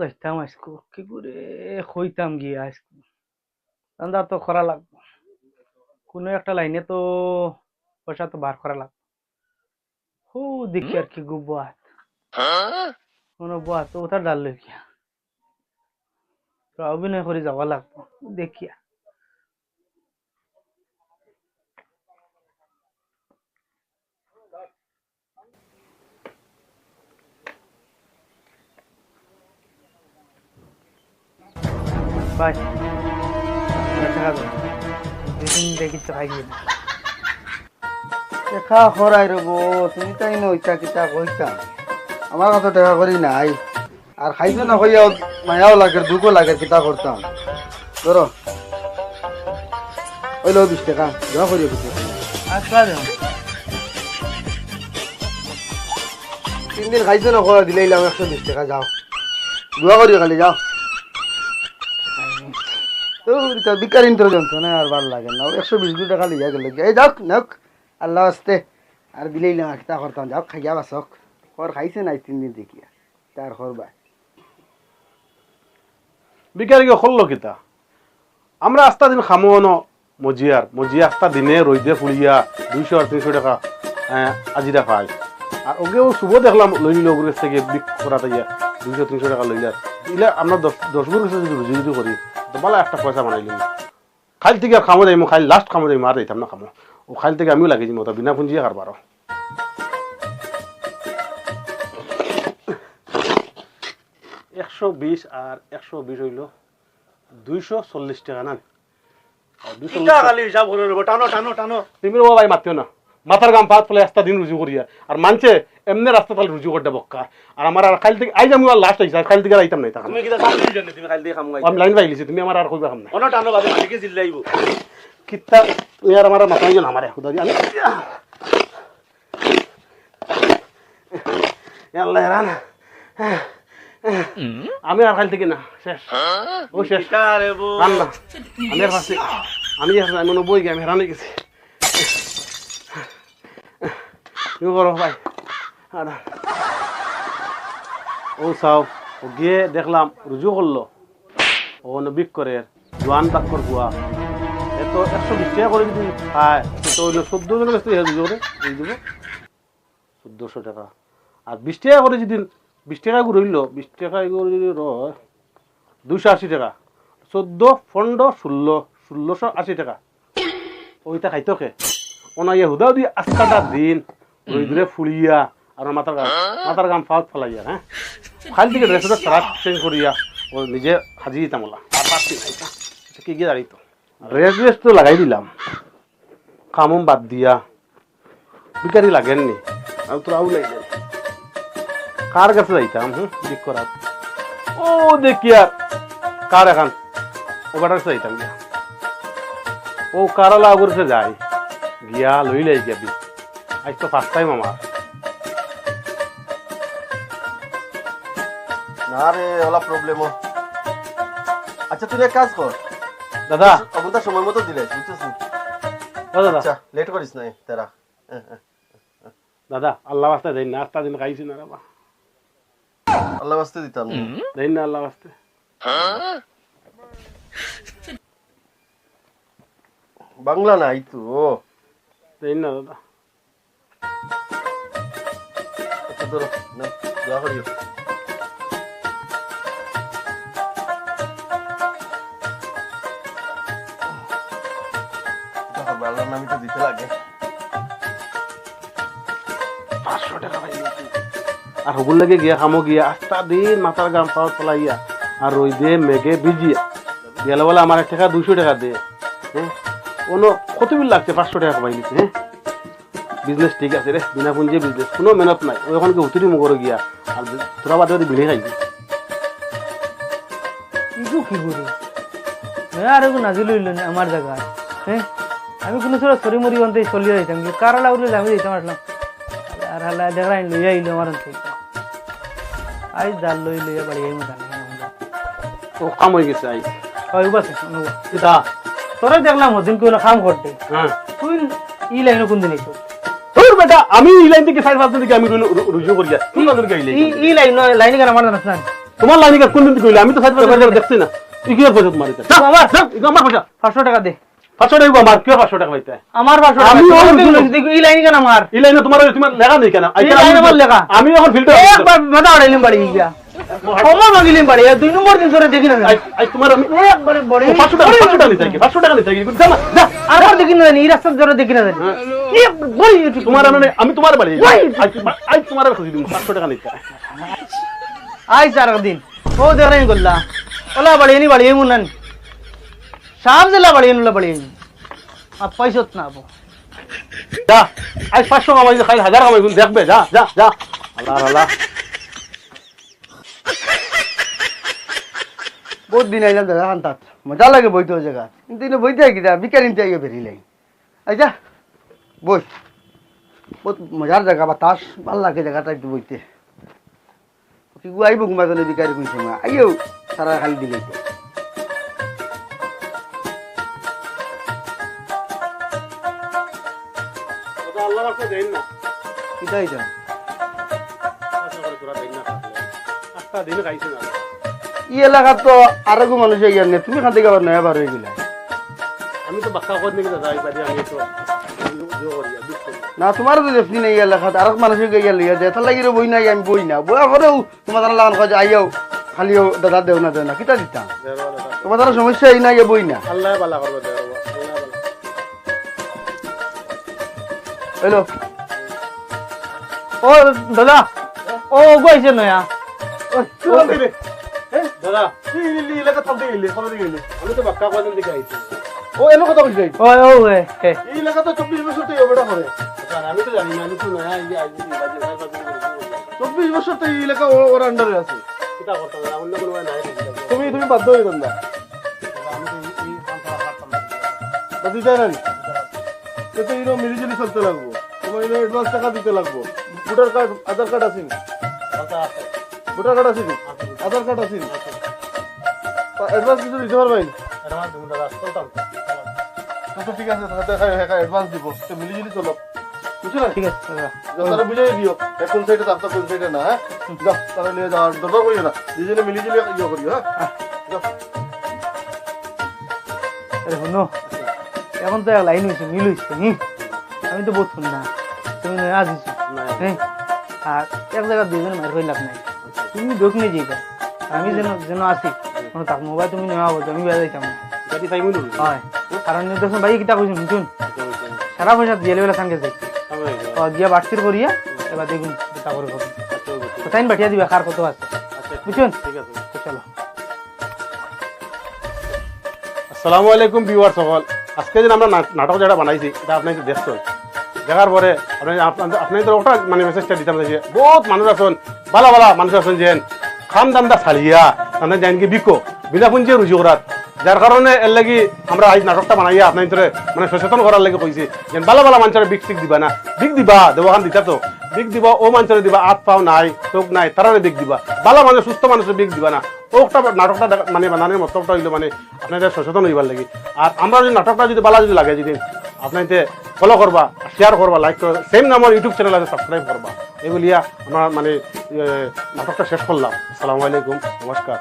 যাইতাম আজকু কি করে হইতাম গিয়ে আজকু ধান্দা তো করা লাগবো। কোনো একটা লাইনে তো পয়সা তো বার করা লাগবো। হু, দেখি আর কি গু বাত কোনো বাত তো ওটার ডাল লইয়া। অভিনয় করে যাওয়া লাগবো। দেখিয়া বাই দেখা যাবে দুদিন দেখি তো খাইবি না দেখা খরাই রব তুমি তাই নইতা কিতা কইতা? আমার কাছে টাকা করি নাই। আর খাইছো না কইয়াও মায়াও লাগে দুঃখও লাগে কিতা করতাম? ধরো। ওই লো বিশ টাকা জমা কিছু আসবা দেও তিন দিন খাইছো না খরা দিলে একশো বিশ টাকা যাও। দোয়া করিও খালি যাও। তো বিকার আর লাগে না। একশো বিশ টাকা লিয়া এই যাক নাক আল্লাহ আসতে। আর কিতা করতাম খাইয়া বাসক খর খাইছে নাই তিন দিন দেখিয়া। তার খর হল্লো কিতা আমরা আস্তা দিন খামো ন মজিয়ার মজিয়া আস্তা দিনে রইদে ফুলিয়া দুইশো আর তিনশো টাকা আজিরা পাই আর ওকেও শুভ দেখলাম লই নিল ওগুলো থেকে বিক করা তাইয়া দুইশো, তিনশো টাকা লইলা ইলা আমরা দশ দশ করি ভালো একটা পয়সা বানাইলি। খাইল থেকে খামো যাইমো খাইল লাস্ট খামো যাইমো আর যাইতাম না খামো। ও খাইল থেকে আমিও লাগি যাব তা বিনা পুঞ্জিয়ে কারবারও একশো বিশ আর একশো বিশ হইল দুইশো চল্লিশ টাকা না 240 টাকা। খালি হিসাব টানো টানো টানো। তুমি ও ভাই মাতিও না। মাথার গাম পাত ফলে রাস্তা দিন রুজু করিয়া আর মানছে এমনি রাস্তা তাহলে রুজু করতে বক্কা। আর আমার আর খাইল থেকে আইজ আমি আর লাস্ট আইসা খাইল থেকে আইতাম নাই তুমি কিটা জানি তুমি আমি লাইন পাইলিছি তুমি আমার আর কইবা খাম না অন টানো বাদে মালিকে জিল্লাইব কিত্তা তুমি আর আমার মাথা নিয়ে আমার আমি আল্লাহ রান আমি আর খাইল থেকে না শেষ। ও শেষ। আমি আর আমি আর আমি বই গে আমি রানে গেছি তুমি করো ভাই ও চাও ও গিয়ে দেখলাম রুজু করল ও নবিক করে জোয়ান বাক্কর গুয়া এত একশো বিশ টাকা করে যদি খায় তো হইল চোদ্দ রুজু করে দিয়ে দিব চোদ্দশো টাকা আর বিশ টাকা করে যদি বিশ টাকা করে বিশ টাকা করে যদি দুইশো আশি টাকা চোদ্দ পনেরো ষোলো ষোলোশো আশি টাকা ওইটা খাইতো খে ওনাইয়া হুদাও দি আস্তাটা দিন রইদরে ফুলিয়া আর মাথার গাম মাথার গাম ফাউত ফেলাইয়া হ্যাঁ? খালি থেকে ড্রেসটা সারা চেঞ্জ করিয়া ও নিজে হাজি দিতাম ওলা। কি গিয়ে দাঁড়িত রেস ড্রেস তো লাগাই দিলাম। কামম বাদ দিয়া। বিকারি লাগেননি। আর তোরা আউ লাগলেন কার কাছে যাইতাম হুম? বিক করার। ও দেখি আর কার এখন? ওবার কাছে যাইতাম গিয়া। ও কারালা করছে যাই গিয়া লই লাই যাবি আজ তো ফার্স্ট টাইম আমার না রে ওলা প্রবলেম আচ্ছা তুই এক কাজ কর। দাদা। অবন্তা সময় মতো দিলে বুঝছিস দাদা আচ্ছা লেট করিস না তেরা দাদা আল্লাহ বাস্তে দেন না আস্তা দিন খাইছি না বাবা আল্লাহ বাস্তে দিতাম। দেন না আল্লাহ বাস্তে। বাংলা নাই তো দেন না দাদা। ধরো দোয়া করিও আল্লাহর নামই তো দিতে লাগে। পাঁচশো টাকা পাই আর হগুল লাগে গিয়া খামো গিয়া আস্তা দিন মাথার গাম পাওয়ার ফলাইয়া আর ওই দে মেঘে ভিজিয়া। গেলে বলে আমার এক টাকা দুশো টাকা দে হ্যাঁ? কোনো কত বিল লাগছে পাঁচশো টাকা পাই নিচ্ছে হ্যাঁ? বিজনেস ঠিক আছে রে বিনা পুঞ্জি বিজনেস কোনো মেহনত নাই। ওই ওখানকে উতরি মুগর গিয়া। আর তোরা বাদে বাদে ভিড়ে খাইবি। ইগু কি করি? আর এগু নাজিল হইল না আমার জায়গায় হ্যাঁ আমি কোনো সময় সরি মরি অন্তে চলিয়ে যাইতাম। কি কারালা উঠলে আমি যাইতাম আসলাম আর হালা দেখা লইয়া আইলো আমার অন্তে আই জাল লই লইয়া বাড়ি আই মতো ও কাম হয়ে গেছে আই। হয় বাস কিতা তোরা দেখলাম ওদিন কোনো কাম করতে হ্যাঁ তুই ই লাইনে কোন দিন বেটা আমি এই লাইন থেকে সাড়ে পাঁচ দিন আমি রুজু করিয়া তুই নজর গাইলে ই ই লাইন লাইনে কেন আমার না তোমার লাইনে কোন দিন কইলে আমি তো সাইড বাজার দেখছি না। তুই কি পয়সা তোমার এটা আমার আমার পয়সা। পাঁচশো টাকা দে। পাঁচশো টাকা আমার কেউ পাঁচশো টাকা পাইতে? আমার পাঁচশো আমি এই লাইন কেন আমার। এই লাইনে তোমার তোমার লেখা নেই কেন? আমার লেখা। আমি এখন ফিল্টার একবার মাথা আড়াইলাম বাড়ি গিয়া ক্ষমা মাগিলাম বাড়ি দুই নম্বর দিন ধরে দেখি না তোমার আমি একবারে বড় ও, পাঁচশো টাকা পাঁচশো টাকা নিতে কি পাঁচশো টাকা নিতে যা আর দেখি না এই রাস্তার ধরে দেখি না তোমার আমি আমি তোমার বাড়ি আজ তোমার- খুশি দিন পাঁচশো টাকা নিতে। আই চার দিন ও দেখলেন করলা ওলা বাড়ি এনি বাড়ি এমন সাপ দিলা বাড়ি এনুলা বাড়ি এনি। আর পয়সত না আবো যা আজ পাঁচশো কামাই খাই হাজার কামাই দেখবে যা যা যা। আল্লাহ আল্লাহ। বহুত দিন আইলাম দাদা হান্তাত। মজা লাগে বইতে ওই জায়গা। কিন্তু বইতে দা বিকার ইনতে আইগে বেরিলাই আচ্ছা। বই। বহুত মজার জায়গা বাতাস ভালো লাগে জায়গাটা একটু বইতে। কি গু আইব ঘুমা জনে বিকারি কোন সময় আইও সারা খালি দিলে খাইছে না। ই এলাকার তো আর গু মানুষ ইয়ার তুমি খান থেকে আবার নয়া বার হয়ে গেলা। আমি তো বাক্কা করে নাকি দাদা আমি তো না তোমার তো দেখছি না এই এলাকাত আর মানুষ গিয়া লিয়া যায় তার লাগি বই নাই আমি বই না। বই করেও তোমার তারা লাগান কাজ আইয়াও খালিও দাদা দেও না দেও না কিতা দিতাম? তোমার তারা সমস্যা এই না ইয়ে বই না। আল্লাহ বালা করবে হ্যালো। ও দাদা। ও গইছে নয়া। দাদা এলাকা থাকতে গেলে কবে গেলে আমি তো বাক্কা করে দিকে আইছি। ও এলো কথা কইছি। ও ও এ এই এলাকা তো চব্বিশ বছর তো এবারে করে। আমি তো জানি না আমি তো নয়া চব্বিশ বছর তো এই এলাকা ওর আন্ডারে আছে। কিটা করতাম না অন্য কোনো নাই তুমি তুমি বাধ্য হয়ে না দাদি জানেন তো তো মিলিজুলি চলতে লাগবো। তোমার এরকম অ্যাডভান্স টাকা দিতে লাগবো। ভোটার কার্ড আধার কার্ড আছে ভোটার কার্ড আছে আধার কার্ড আছে অ্যাডভান্স কিছু দিতে পারবেন? আচ্ছা ঠিক আছে হ্যাঁ অ্যাডভান্স দিব। মিলিজুলি চলো। বুঝছ না ঠিক আছে দাদা তারা বুঝাই দিও। এক কোন সাইডে তার কোন সাইডে না হ্যাঁ? যাও তারা নিয়ে যাওয়ার দরকার করিও না। দুজনে মিলিজুলি ইয়ে করিও হ্যাঁ? যাও আরে শুনো এখন তো লাইন হয়েছে মিল হয়েছে নি? আমি তো শুনি না। তুমি আসিছো হ্যাঁ? আর এক জায়গা দুজন মার হয়ে লাভ নাই। তুমি দোক নিয়ে যাইবা। আমি যেন যেন আসি কোনো তাক মোবাইল তুমি নেওয়া হব আমি বেড়া যাইতাম না হয়। কারণ দেখুন ভাই কিতা কইছেন শুন সারা পয়সা দিয়ে লেবেলা সাঙ্গে যাই দিয়া বাটসির করিয়া এবার দেখুন কিতা করে করুন কোথায় বাঠিয়া দিবা কার কত আছে। বুঝছেন? ঠিক আছে। চলো। আসসালামু আলাইকুম ভিউয়ার সকল। আজকে যে আমরা নাটক যেটা বানাইছি এটা আপনাকে দেখছ দেখার পরে আপনি আপনার- আপনাদের ওটা মানে মেসেজটা দিতাম যে বহুত মানুষ আছেন ভালো ভালো মানুষ আছেন যে খাম দামটা ছাড়িয়া মানে জান কি বিকো বিনা পুঞ্জে রুজি করার যার কারণে এর লাগি আমরা আজ নাটকটা বানাইয়া আপনাদের মানে সচেতন করার লাগি কইছি। যে ভালো ভালো মানুষের বিক টিক দিবা না। বিক দিবা দেবখান দিতা তো। বিক দিবা, ও মানুষের দিবা, আত পাও নাই, চোখ নাই, তারারে বিক দিবা। ভালো মানুষ, সুস্থ মানুষের বিক দিবা না। ওটা নাটকটা মানে বানানোর মতলবটা হইল মানে আপনাদের সচেতন হইবার লাগি। আর আমরা যদি নাটকটা যদি ভালো যদি লাগে যদি আপনাদের ফলো করবা শেয়ার করবা লাইক করবা সেম আমার ইউটিউব চ্যানেল আছে সাবস্ক্রাইব করবা। এগুলিয়া আমার মানে নাটকটা শেষ করলাম। আসসালামু আলাইকুম, নমস্কার।